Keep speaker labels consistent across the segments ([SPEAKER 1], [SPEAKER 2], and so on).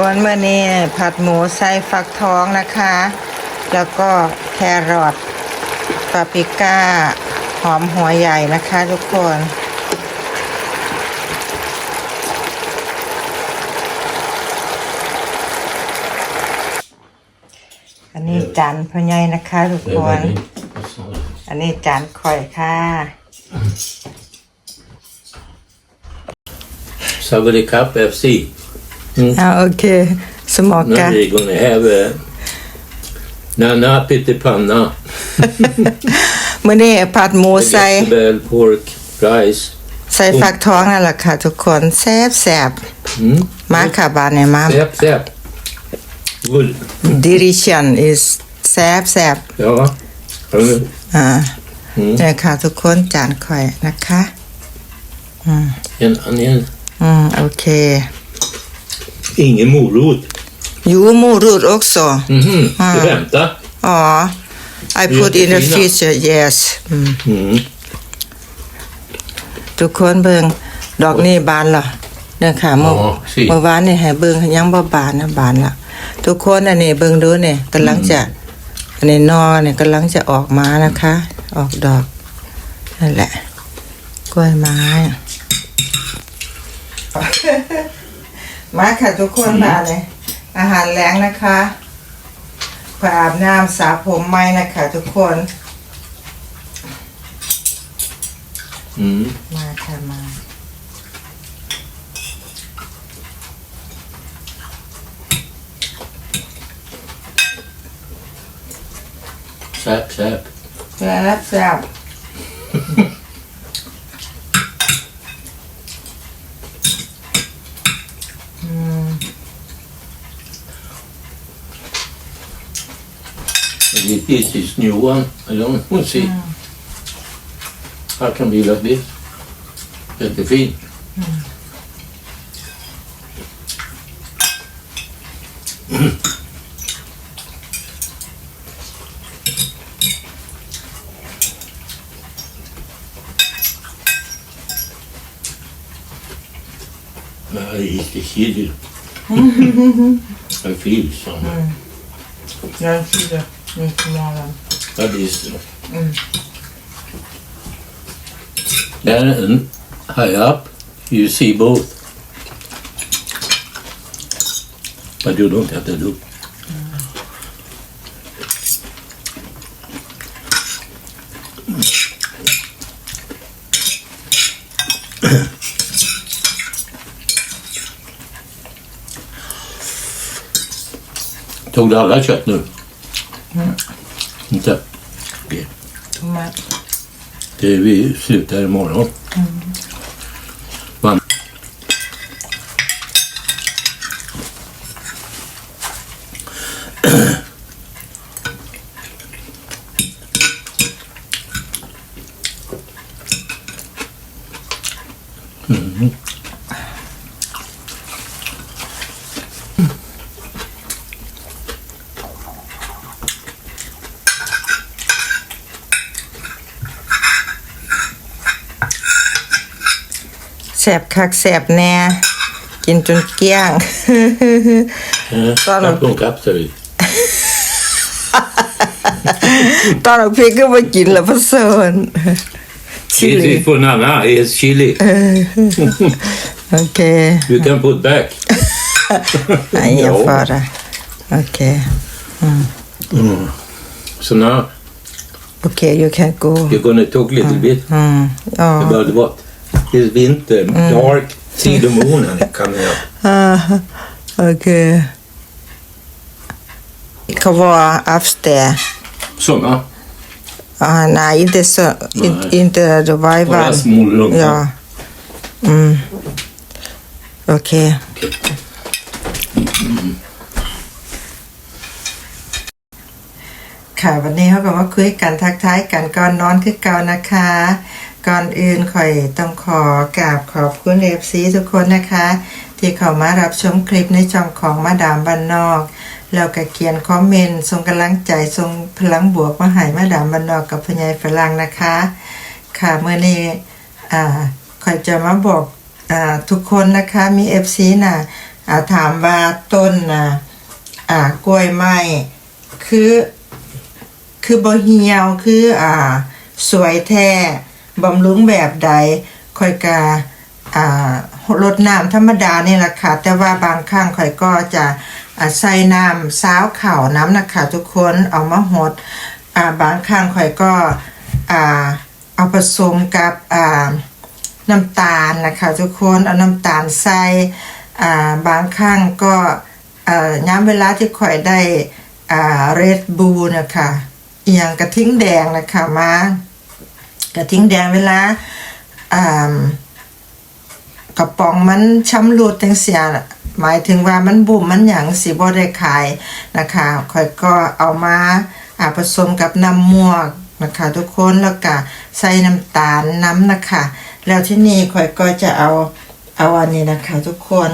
[SPEAKER 1] คนเมื่อนี้ผัดหมูใส่ฟักทองนะคะ แล้วก็แครอทปาปริก้า หอมหัวใหญ่นะคะทุกคน อันนี้จานพ่อใหญ่นะคะทุกคน อันนี้จานข่อยค่ะ
[SPEAKER 2] Savely Cup FC.
[SPEAKER 1] เอาโอเคสมอกะ
[SPEAKER 2] Now they're going to have a Nana Pyttipanna.
[SPEAKER 1] เมื่อนี้ผัดหมูใส่
[SPEAKER 2] Vegetable pork rice.
[SPEAKER 1] ใส่ฟักทองนั่นแหละค่ะทุกคนแซ่บแซ่บ
[SPEAKER 2] Mm.
[SPEAKER 1] มาค่ะบานเนี่ยมา
[SPEAKER 2] Säp, säp. Good.
[SPEAKER 1] delicious is แซ่บแซ่บ
[SPEAKER 2] Ja. Mm.
[SPEAKER 1] อ่า
[SPEAKER 2] Mm.
[SPEAKER 1] เนี่ยค่ะทุกคนจานข่อยนะคะ
[SPEAKER 2] En onion.
[SPEAKER 1] อืมโอเค
[SPEAKER 2] Ingen morot.
[SPEAKER 1] ยูมูรูด also
[SPEAKER 2] Mhm.
[SPEAKER 1] Ah.
[SPEAKER 2] Du hämtar?
[SPEAKER 1] อ๋อ I put in the
[SPEAKER 2] Jättefina.
[SPEAKER 1] freezer yes อืม
[SPEAKER 2] Mm.
[SPEAKER 1] ทุกคนเบิ่งดอกนี่บานเหรอเนี่ยค่ะเมื่อ
[SPEAKER 2] อ๋อสิ
[SPEAKER 1] เมื่อวานนี่ให้เบิ่งยังบ่บานนะบานละทุกคนอันนี้เบิ่งดูเนี่ยกำลังจะอันนี้นอเนี่ยกำลังจะออกมานะคะ ออกดอกนั่นแหละกล้วยไม้ มาค่ะทุกคนมาเลยอาหารแรงนะคะขออาบน้ำสระผมไหมนะคะทุกคน
[SPEAKER 2] Mm.
[SPEAKER 1] มาค่ะมา
[SPEAKER 2] Säp, säp.
[SPEAKER 1] แซ่บแซ่บ Mm.
[SPEAKER 2] This is new one. I don't see. Mm. How can be like this? Jättefin. I eat the chili. I feel some.
[SPEAKER 1] ยังชิดเลยนี่คือมองแล้ว
[SPEAKER 2] That is There and high up, you see both. But you don't have to look. Tog du alla kött nu? Inte? Okej.
[SPEAKER 1] ทุกมา
[SPEAKER 2] Det vi slutar imorgon. Man,
[SPEAKER 1] แสบคักแสบแน่ กินจนเกลี้ยง
[SPEAKER 2] eh,
[SPEAKER 1] Fan.
[SPEAKER 2] kapp och kapp säger vi.
[SPEAKER 1] ตอนออกพริกก็มากินแล้วพะเซินชิ
[SPEAKER 2] This
[SPEAKER 1] ลี
[SPEAKER 2] is for Nana is chili.
[SPEAKER 1] โอเค
[SPEAKER 2] You can put back.
[SPEAKER 1] ไอ้ยาฟาระโอเค
[SPEAKER 2] So now
[SPEAKER 1] โอเค you can go
[SPEAKER 2] you're gonna talk a little bit
[SPEAKER 1] อืมอ๋อ
[SPEAKER 2] about what? This winter, dark, see the moon and coming up.
[SPEAKER 1] อ่าโอเคเขาว่า upstairs
[SPEAKER 2] Sommar.
[SPEAKER 1] อ่า nej inte så inte,
[SPEAKER 2] Nej.
[SPEAKER 1] inte the white
[SPEAKER 2] Bara
[SPEAKER 1] one
[SPEAKER 2] små lugna.
[SPEAKER 1] ja mm โอเค ค่ะวันนี้เขาก็มาคุยกันทักทายกันก่อนนอนคือเก่านะคะ ก่อนอื่นข่อยต้องขอกราบขอบคุณเอฟซีทุกคนนะคะ ที่เข้ามารับชมคลิปในช่องของมาดามบ้านนอกแล้วก็เขียนคอมเมนต์ส่งกำลังใจส่งพลังบวกมาให้มาดามบ้านนอกกับพญายฝรั่งนะคะ ค่ะเมื่อนี้อ่าข่อยจะมาบอกอ่าทุกคนนะคะมีเอฟซีน่ะอ่าถามว่าต้นน่ะอ่ากล้วยไม้คือคือบ่เหี่ยวคืออ่าสวยแท้ บำรุงแบบใดคอยกาอ่ารดน้ำธรรมดานี่แหละค่ะ แต่ว่าบางครั้งค่อยก็จะใส่น้ำซาวข่าวน้ำนะคะทุกคนเอามาหดาบางครั้งค่อยก็เอาผสมกับน้ำตาลนะคะทุกคนเอาน้ำตาลใส่บางครั้งก็ย้ำเวลาที่ค่อยได้เรดบูนะคะเอียงกระทิ้งแดงนะคะมา กระทิ้งแดงเวลาอ่ากระป๋องมันช้ำรูดจังเสียหมายถึงว่ามันบุ่มมันหยังสีบ่ได้ขายนะคะค่อยก็เอามาอาผสมกับน้ำมวกนะคะทุกคนแล้วก็ใส่น้ำตาลน้ำนะคะ แล้วที่นี่ค่อยก็จะเอาเอาอันนี้นะคะ ทุกคน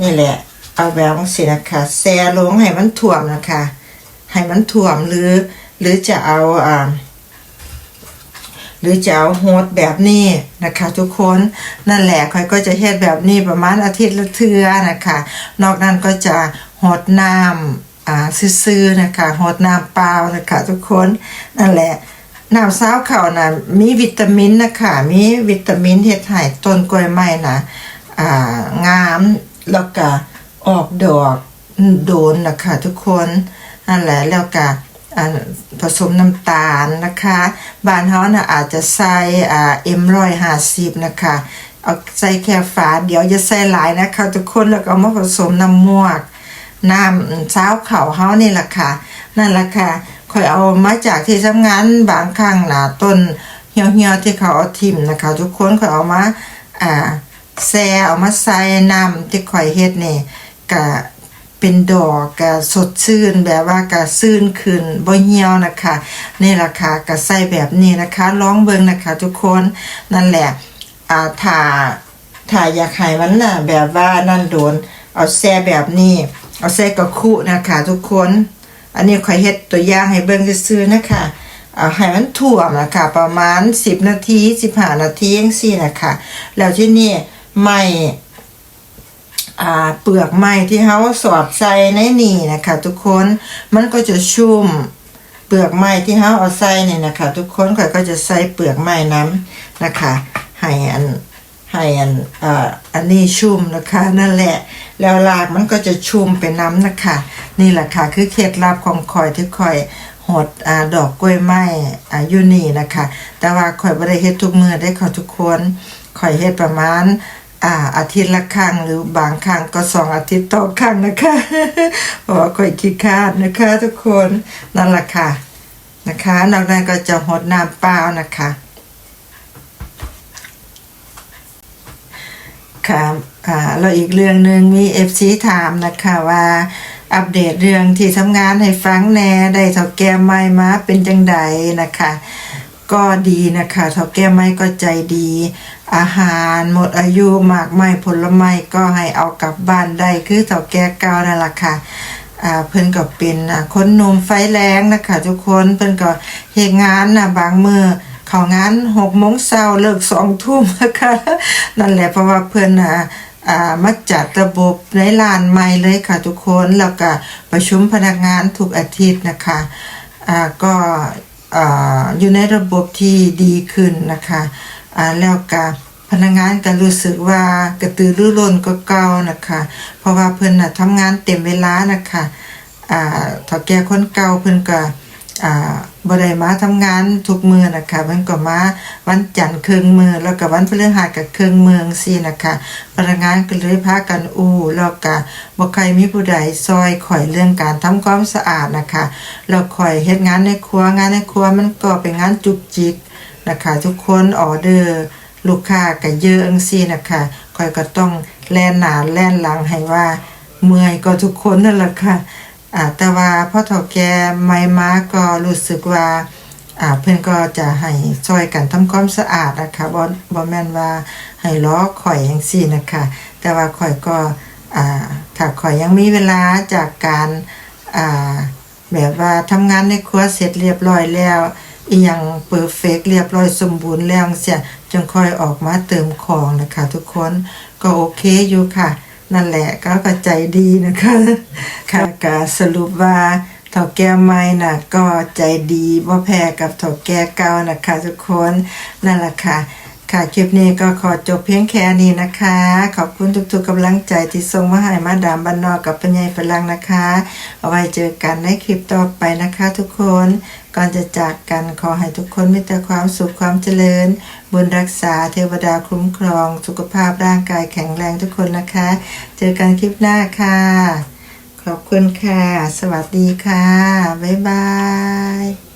[SPEAKER 1] นี่แหละ เอาแบบสินะคะแซ่ลงให้มันถ่วมนะคะ ให้มันถ่วมหรือ หรือจะเอาอ่า หรือจะเอาโฮดแบบนี้นะคะ ทุกคนนั่นแหละค่อยก็จะเฮ็ดแบบนี้ประมาณอาทิตย์ละเทื่อนะคะ นอกนั้นก็จะหดน้ำอ่าซื่อๆนะคะหดน้ำเปล่านะคะ ทุกคนนั่นแหละน้ำซาวเขานะมีวิตามินนะคะมีวิตามินเฮ็ดให้ต้นกล้วยไม้นะอ่างามแล้วก็ออกดอกโดนนะคะทุกคนนั่นแหละแล้วก็ ผสมน้ำตาลนะคะบ้านเฮานะอาจจะใส่อ่าเอ็มร้อยห้าสิบนะคะเอาใส่แค่ฝาเดี๋ยวจะใส่หลายนะคะทุกคนแล้วก็เอามาผสมน้ำมวกน้ำเช้าเข่าเฮานี่แหละค่ะ นั่นแหละค่ะคอยเอามาจากที่ทำงานบางครั้งนะต้นเหี่ยวๆที่เขาเอาทิ่มนะคะ ทุกคนคอยเอามาอ่าแซ่เอามาใส่น้ำที่คอยเฮ็ดนี่ก็ เป็นดอกก็สดชื่นแบบว่าก็ซื่นขึ้นบ่เหี่ยวนะคะนี่ราคาก็ใส่แบบนี้นะคะลองเบิ่งนะคะทุกคนนั่นแหละอ่าถ้าถ้าอยากให้มันน่ะแบบว่านั่นโดนเอาแซ่แบบนี้ เอาแซ่กระคุนะคะทุกคน อันนี้ขอยเฮ็ดตัวอย่างให้เบิ่งซื่อๆนะคะเอาให้มันถ่วมนะคะประมาณ 10 นาที 15 นาทีจังซี่นะคะแล้วที่นี่ไม่ เปลือกไม้ที่เฮาสอดใส่ในนี่นะคะทุกคนมันก็จะชุ่มเปลือกไม้ที่เฮาเอาใส่เนี่ยนะคะ ทุกคนข่อยก็จะใส่เปลือกไม้น้ำนะคะให้อันให้อันอ่าอันนี้ชุ่มนะคะ นั่นแหละ แล้วรากมันก็จะชุ่มเป็นน้ำนะคะ นี่แหละค่ะ คือเคล็ดลับของคอยที่คอยหดอ่าดอกกล้วยไม้อ่าอยู่นี่นะคะ แต่ว่าคอยไม่ได้เฮ็ดทุกมือได้ขอทุกคนคอยเฮ็ดประมาณ อ่าอาทิตย์ละครั้งหรือบางครั้งก็สองอาทิตย์ต่อครั้งนะคะเพราะว่าคอยขี้คาดนะคะทุกคนนั่นแหละค่ะนะคะนอกนั้นก็จะหดน้ำเปล่านะคะค่ะอ่าแล้วอีกเรื่องหนึ่งมีเอฟซีถามนะคะว่าอัปเดตเรื่องที่ทำงานให้ฟังแน่ได้เท่าแก่ไม่มาเป็นจังใดนะคะ ก็ดีนะคะเท่าแก่ไม่ก็ใจดี อาหารหมดอายุหมากไม้ผลไม้ก็ให้เอากลับบ้านได้คือเท่าแก่เก่านั่นแหละค่ะเพิ่นก็เป็นคนนมไฟแรงนะคะทุกคนเพิ่นก็เฮ็ดงานนะบางมือเขางานหกโมงเช้าเลิกสองทุ่มนะคะนั่นแหละเพราะว่าเพิ่นอ่าอ่ามาจัดระบบในลานใหม่เลยค่ะทุกคนแล้วก็ประชุมพนักงานทุกอาทิตย์นะคะก็ อยู่ในระบบที่ดีขึ้นนะคะแล้วก็พนักงานก็รู้สึกว่ากระตือรือร้นก็เก่านะคะ เพราะว่าเพิ่นน่ะทำงานเต็มเวลานะคะอ่าถอแก่คนเก่าเพิ่นก็ อ่าบ่ได้มาทำงานทุกมือนะคะเพิ่นก็มาวันจันทร์ครึ่งมือแล้วก็วันพฤหัสก็ครึ่งมือจังซี่นะคะพนักงานก็เลยพากันอู้แล้วก็บ่ใครมีผู้ใดซอยข่อยเรื่องการทำความสะอาดนะคะแล้วข่อยเฮ็ดงานในครัวงานในครัวมันก็เป็นงานจุกจิกนะคะทุกคนออเดอร์ลูกค้าก็เยอะจังซี่นะคะข่อยก็ต้องแล่นหนาแล่นหลังให้ว่าเมื่อยก็ทุกคนนั่นแหละค่ะอ่า แต่ว่าพ่อเฒ่าแก่ไม่มาก็รู้สึกว่าอาเพื่อนก็จะให้ช่วยกันทำความสะอาดนะคะบ่บ่แม่นว่าให้ล้อข่อยจังซี่นะคะ แต่ว่าข่อยก็อ่าถ้าข่อยยังมีเวลาจากการอาแบบว่าทำงานในครัวเสร็จเรียบร้อยแล้วอีหยังเพอร์เฟกเรียบร้อยสมบูรณ์แล้วเสียจึงค่อยออกมาเติมของนะคะทุกคนก็โอเคอยู่ค่ะ นั่นแหละก็กระใจดีนะคะค่ะก็สรุปว่าเถ่าแก่ใหม่น่ะก็ใจดีบ่แพ้กับเถ่าแก่เก่านะคะทุกคนนั่นแหละค่ะ ค่ะคลิปนี้ก็ขอจบเพียงแค่นี้นะคะ ขอบคุณทุกๆกำลังใจที่ส่งมาให้มาดามบ้านนอกกับปัญญาฝรั่งนะคะ เอาไว้เจอกันในคลิปต่อไปนะคะทุกคนก่อนจะจากกันขอให้ทุกคนมีแต่ความสุขความเจริญ บุญรักษาเทวดาคุ้มครอง สุขภาพร่างกายแข็งแรงทุกคนนะคะ เจอกันคลิปหน้าค่ะ ขอบคุณค่ะ สวัสดีค่ะ บ๊ายบาย